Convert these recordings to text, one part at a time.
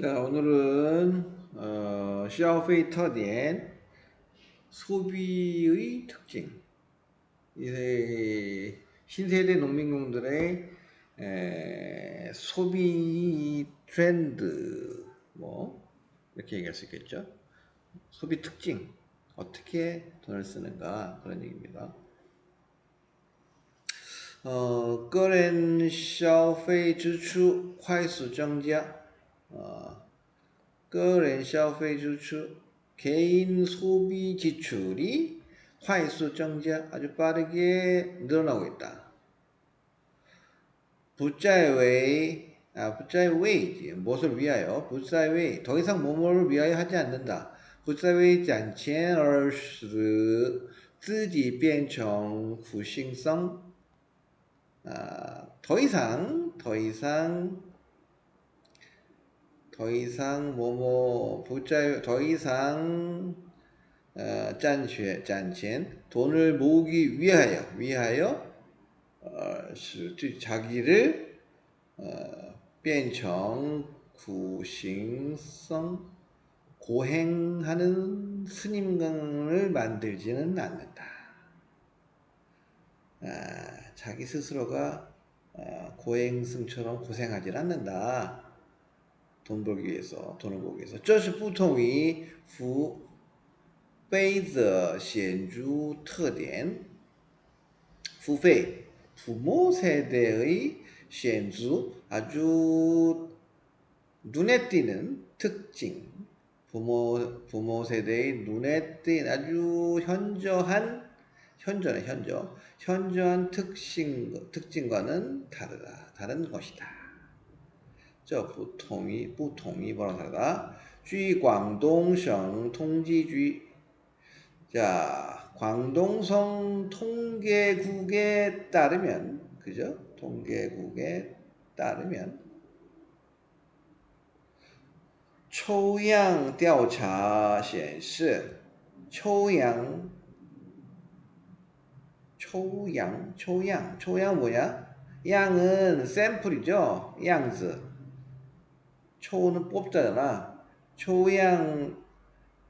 자, 오늘은 어, 消费特点 소비의 특징. 이 신세대 농민공들의 에, 소비 트렌드 뭐 이렇게 얘기할 수 있겠죠. 소비 특징 어떻게 돈을 쓰는가 그런 얘기입니다. 어, 个人消费支出快速增加。 어, 个人消费支出 개인 소비 지출이 快速增加 아주 빠르게 늘어나고 있다. 不再为 아, 不再为 무엇을 위하여 不再为더 이상 뭐뭐를 위하여 하지 않는다. 不再为攒钱而使自己变成负心生 아, 더 이상 더 이상 더 이상 뭐, 뭐뭐 부자 더 이상 어, 짠쉐 짠첸 돈을 모으기 위하여 위하여 어, 자기를 어, 变成 구신성 고행하는 스님강을 만들지는 않는다. 아, 자기 스스로가 어, 고행승처럼 고생하지 않는다. 돈 벌기 위해서, 돈을 벌기 위해서. 这是不同于父辈的显著特点。父辈, 부모 세대의 显著, 아주 눈에 띄는 특징. 부모, 부모 세대의 눈에 띄는 아주 현저한, 현저는 현저, 현저한 특징, 특징과는 다르다. 다른 것이다. 这不同意不同다르다据广东省统计局 자, 광동성 통계국에 따르면 그죠? 통계국에 따르면 초양 调查显示 초양 초양 초양 초양 뭐냐? 양은 샘플이죠. 양즈 초는 뽑자잖아. 초양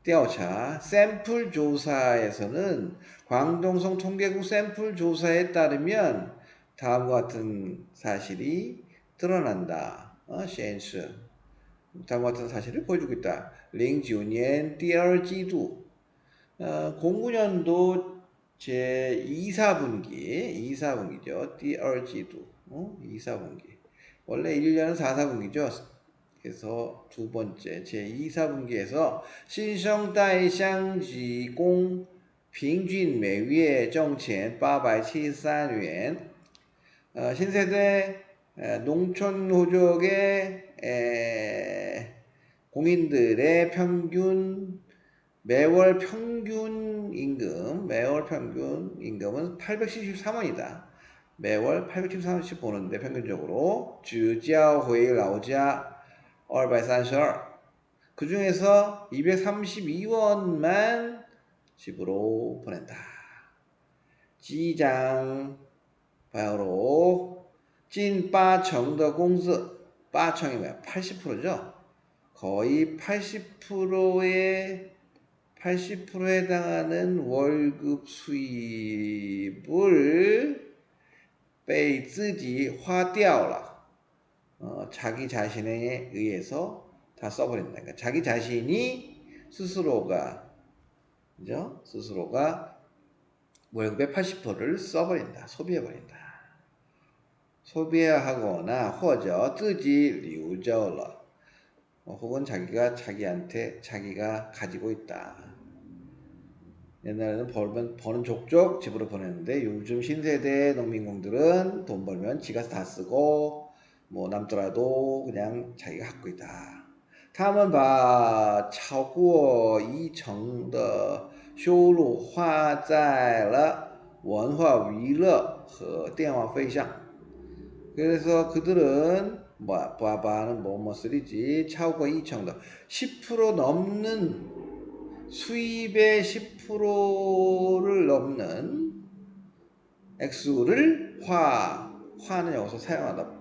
떼어차 샘플 조사에서는 광동성 통계국 샘플 조사에 따르면 다음과 같은 사실이 드러난다. 어, 시엔스. 다음과 같은 사실을 보여주고 있다. 링지우니엔 띠얼지두 어, 09년도 제 2사분기 2사분기죠. 띠얼지두 어? 2사분기 원래 1년은 4사분기죠. 그래서 두 번째 제2 4분기에서 신성다이샹지공 평균 매月 정钱 873원 어, 신세대 에, 농촌 호족의 에, 공인들의 평균 매월 평균 임금 매월 평균 임금은 873원이다. 매월 873원씩 보는데 평균적으로 주자회 라오자 232그 중에서 232원만 집으로 보낸다. 지장 바로 찐八成的 공스 8成이 뭐야? 80%죠? 거의 80%의 80%에 해당하는 월급 수입을 被自己花掉了。 어, 자기 자신에 의해서 다 써버린다. 그러니까 자기 자신이 스스로가 그죠? 스스로가 월급의 80%를 써버린다. 소비해버린다. 소비하거나 호저 뜨지 리우저러 어, 혹은 자기가 자기한테 자기가 가지고 있다. 옛날에는 벌면 버는 족족 집으로 보냈는데 요즘 신세대 농민공들은 돈 벌면 지가 다 쓰고 뭐 남더라도 그냥 자기가 갖고 있다. 他们把超过一成的收入花在了文化娱乐和电话费上. 그래서 그들은 뭐 바바는 뭐뭐 쓰리지超过 2천的 10% 넘는 수입의 10%를 넘는 액수를 화 화는 여기서 사용하다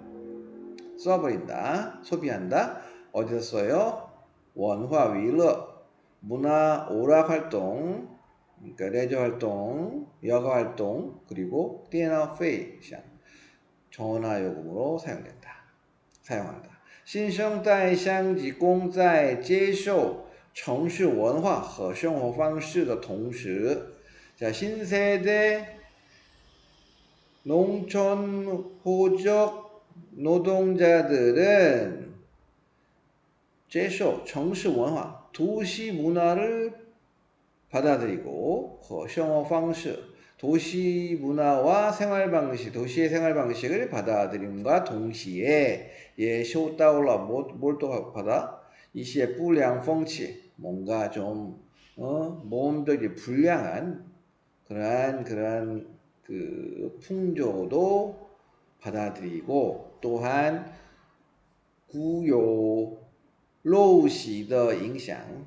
써버린다. 소비한다. 어디서 써요? 원화 위러 문화 오락 활동 그러니까 레저 활동, 여가 활동 그리고 디에나 페이션 전화 요금으로 사용된다. 사용한다. 新生代相继公在接受城市文化和生活方式的同时，자 신세대 농촌 호적 노동자들은 제쇼 정시 원화 도시 문화를 받아들이고 생활 방식 도시 문화와 생활 방식 도시의 생활 방식을 받아들임과 동시에 예 쇼다올라 뭘또 받아 이시의 불량 펑치 뭔가 좀 어, 몸들이 불량한 그러한 그러한 그 풍조도 받아들이고 또한 구요로우시의 인상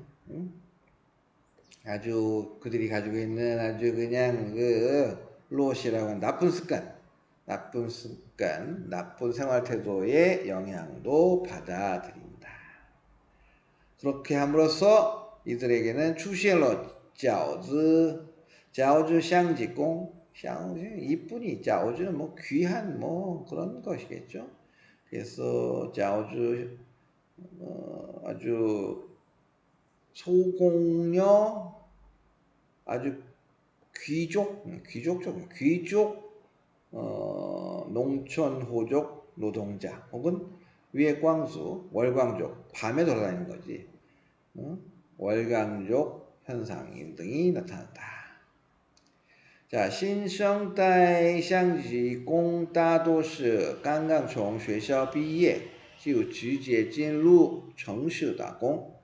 아주 그들이 가지고 있는 아주 그냥 그 로우시라고 하는 나쁜 습관 나쁜 습관 나쁜 생활 태도의 영향도 받아들인다. 그렇게 함으로써 이들에게는 추시엘로 자오즈 자오즈 샹지공 샹 이쁜이 짜오즈는 뭐 귀한 뭐 그런 것이겠죠. 그래서 짜오즈 어, 아주 소공녀 아주 귀족 귀족적 귀족 어, 농촌 호족 노동자 혹은 위에 광수 월광족 밤에 돌아다니는 거지 어? 월광족 현상 등이 나타났다. 在新生代相机工大多是刚刚从学校毕业就直接进入城市打工。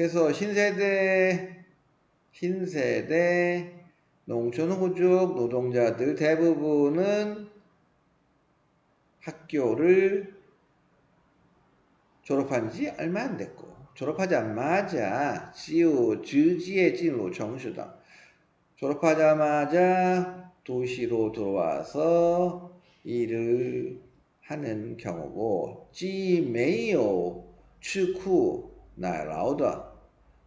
그래서신세대신세대농촌호족노동자들대부분은학교를졸업한지얼마안됐고졸업하자마자지요直接进入城市的 졸업하자마자 도시로 들어와서 일을 하는 경우고 既没有吃苦耐劳的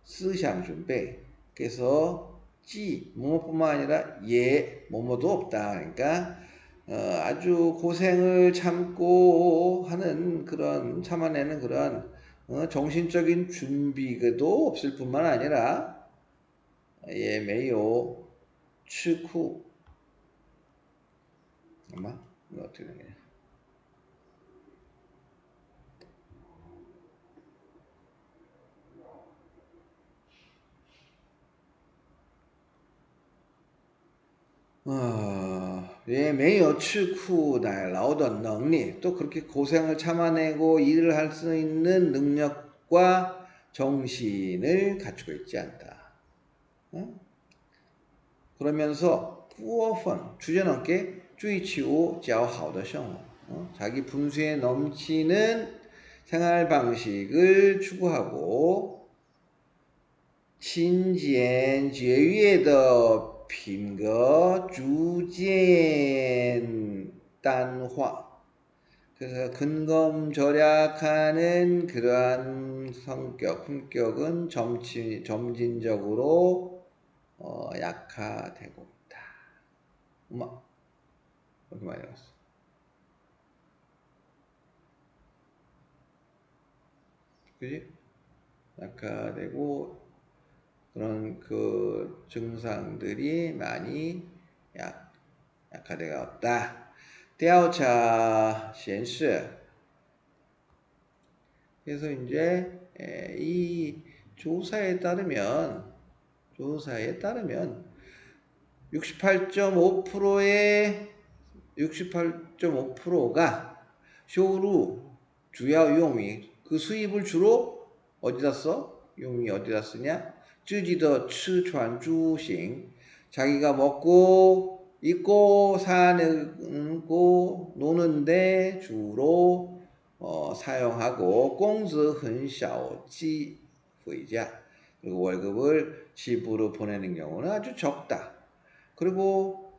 思想准备 그래서 既 뭐뭐뿐만 아니라 예 뭐뭐도 없다 그러니까 어, 아주 고생을 참고 하는 그런 참아내는 그런 어, 정신적인 준비도 없을 뿐만 아니라 也没有吃苦。好吗？我这个。 어, 예, 매여 츠쿠 날라오던 능력, 또 그렇게 고생을 참아내고 일을 할 수 있는 능력과 정신을 갖추고 있지 않다. 그러면서 不펀 주저넘게 追求较好的生活 어? 자기 분수에 넘치는 생활 방식을 추구하고 勤俭节约的品格逐渐淡化 그래서 근검절약하는 그러한 성격, 품격은 점치, 점진적으로 어, 약화되고 있다. 엄마, 이렇게 많이 나왔어. 그지? 약화되고 그런 그 증상들이 많이 약, 약화되어 왔다. 调查显示 그래서 이제 이 조사에 따르면 조사에 따르면 68.5%의 68.5%가 쇼루 주야 용이 그 수입을 주로 어디다 써? 용이 어디다 쓰냐? 쯔지더 츠传주싱 자기가 먹고 입고 사는고 노는데 주로 어, 사용하고 공즈 很少지回家 그리고 월급을 집으로 보내는 경우는 아주 적다. 그리고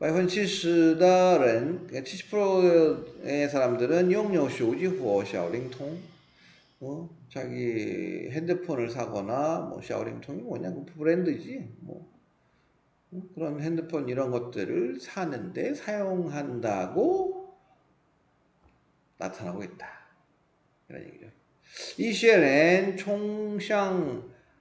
70%的人, 70%의 사람들은 용요 쇼지或小灵通, 어, 자기 핸드폰을 사거나 뭐 샤워링통이 뭐냐 그 브랜드지 뭐 어, 그런 핸드폰 이런 것들을 사는데 사용한다고 나타나고 있다 이런 얘기죠. 一些人崇尚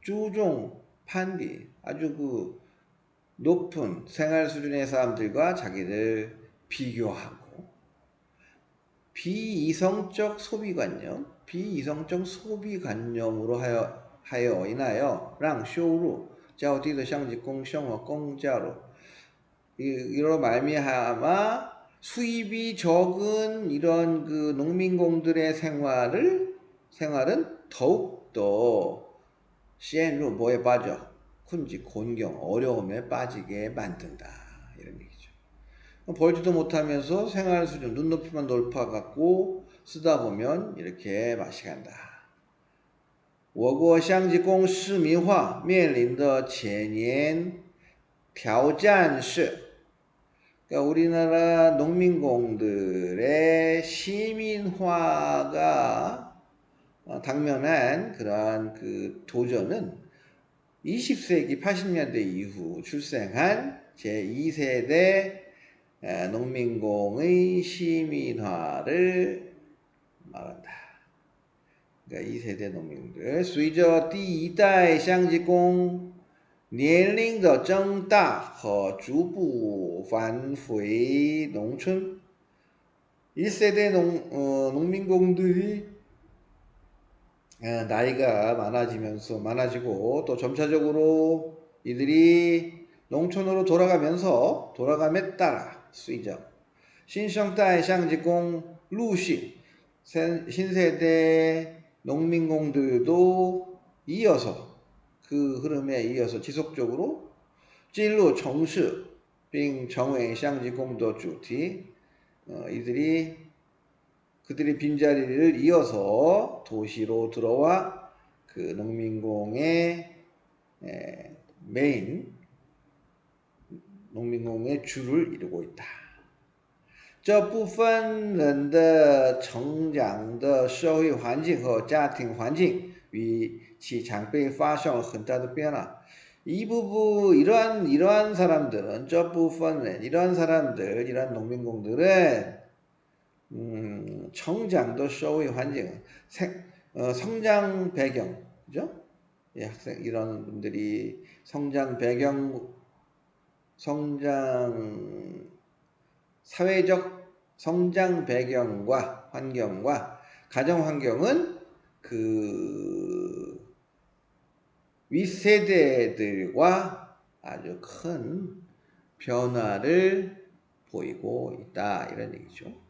주종 판디 아주 그 높은 생활 수준의 사람들과 자기를 비교하고 비이성적 소비관념, 비이성적 소비관념으로 하여 하여 인하여 랑쇼루 자오디도 샹지공성어 공자로 이로 말미암아 수입이 적은 이런 그 농민공들의 생활을 생활은 더욱 더 시엔루 뭐에 빠져 군지 곤경 어려움에 빠지게 만든다 이런 얘기죠. 벌지도 못하면서 생활 수준 눈높이만 높아 갖고 쓰다 보면 이렇게 맛이 간다. 我国乡级工市民化面临的前沿挑战是 그러니까 우리나라 농민공들의 시민화가 당면한 그러한 그 도전은 20세기 80년대 이후 출생한 제2세대 농민공의 시민화를 말한다. 그러니까 2세대 농민들 随着第一代乡级工年龄的增大和逐步返回农村 1세대 농, 어, 농민공들이 나이가 많아지면서 많아지고 또 점차적으로 이들이 농촌으로 돌아가면서 돌아감에 따라 수이죠. 신성대 샹지공 루시 신세대 농민공들도 이어서 그 흐름에 이어서 지속적으로 진로 정시 빙 정외 샹지 공도 주티 어, 이들이 그들의 빈자리를 이어서 도시로 들어와 그 농민공의 에, 메인 농민공의 주를 이루고 있다. 这部分人的成长的社会环境和家庭环境与其장辈发生了很大的变化. 이 부분 이러한 이러한 사람들은 저 부분은 이러한 사람들 이러한 농민공들은 음, 성장도社会 환경 생, 어, 성장 배경 그죠? 예, 학생 이런 분들이 성장 배경 성장 사회적 성장 배경과 환경과 가정 환경은 그 윗세대들과 아주 큰 변화를 보이고 있다 이런 얘기죠.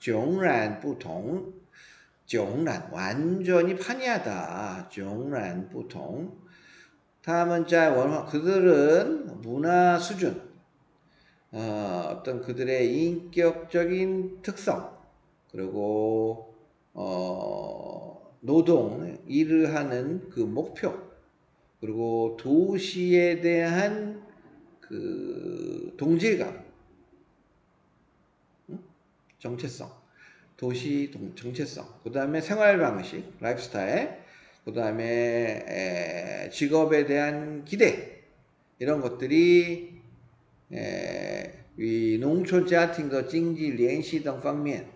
迥然 부통. 정란 완전히 판이하다. 정란 부통. 다음은자 원화 그들은 문화 수준 어, 떤 그들의 인격적인 특성 그리고 어, 노동 일을 하는 그 목표 그리고 도시에 대한 그 동질감 정체성, 도시 정체성, 그 다음에 생활 방식, 라이프스타일, 그 다음에 직업에 대한 기대 이런 것들이 이 농촌 자팅과 징지 렌시 등 방면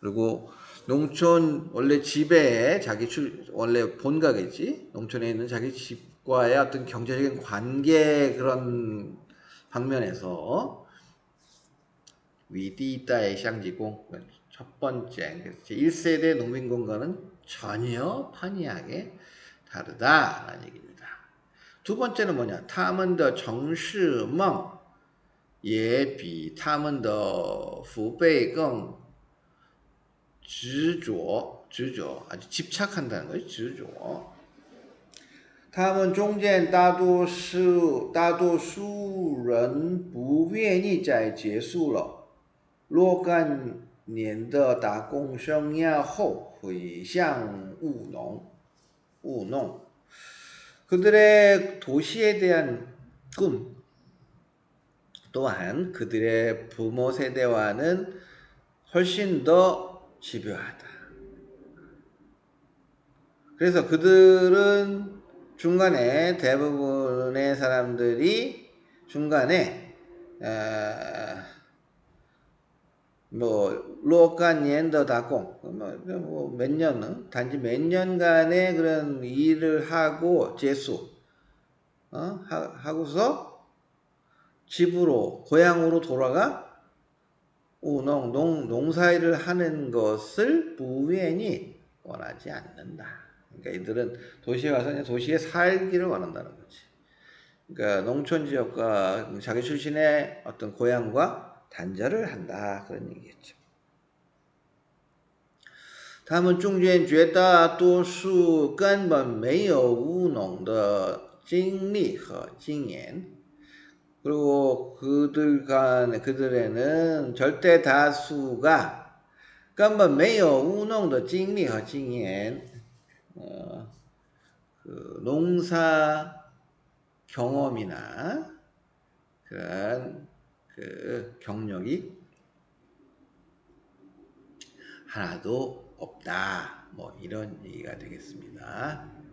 그리고 농촌 원래 집에 자기 출 원래 본가겠지? 농촌에 있는 자기 집과의 어떤 경제적인 관계 그런 방면에서 위디다의 샹지공 첫 번째 1세대 농민공간은 전혀 판이하게 다르다라는 얘기입니다. 두 번째는 뭐냐? 他们的城市梦也比他们的父辈更执着,执着, 아주 집착한다는 거예요. 执着.他们中间大多数大多数人不愿意再结束了 若干年的打工生涯后回向务农务农 그들의 도시에 대한 꿈 또한 그들의 부모 세대와는 훨씬 더 집요하다. 그래서 그들은 중간에 대부분의 사람들이 중간에 뭐 로간년더 다공 뭐 몇 년은 단지 몇 년간의 그런 일을 하고 재수 어? 하 고서 집으로 고향으로 돌아가 우농 농 농사일을 하는 것을 부인이 원하지 않는다. 그러니까 이들은 도시에 와서 도시에 살기를 원한다는 거지. 그러니까 농촌 지역과 자기 출신의 어떤 고향과 단절을 한다 그런 얘기겠죠. 다음은中间绝大多数根本没有务农的经历和经验 그리고 그들 간 그들에는 절대 다수가根本 没有务农的经历和经验 어, 그 농사 경험이나 그런 그 경력이 하나도 없다. 뭐 이런 얘기가 되겠습니다.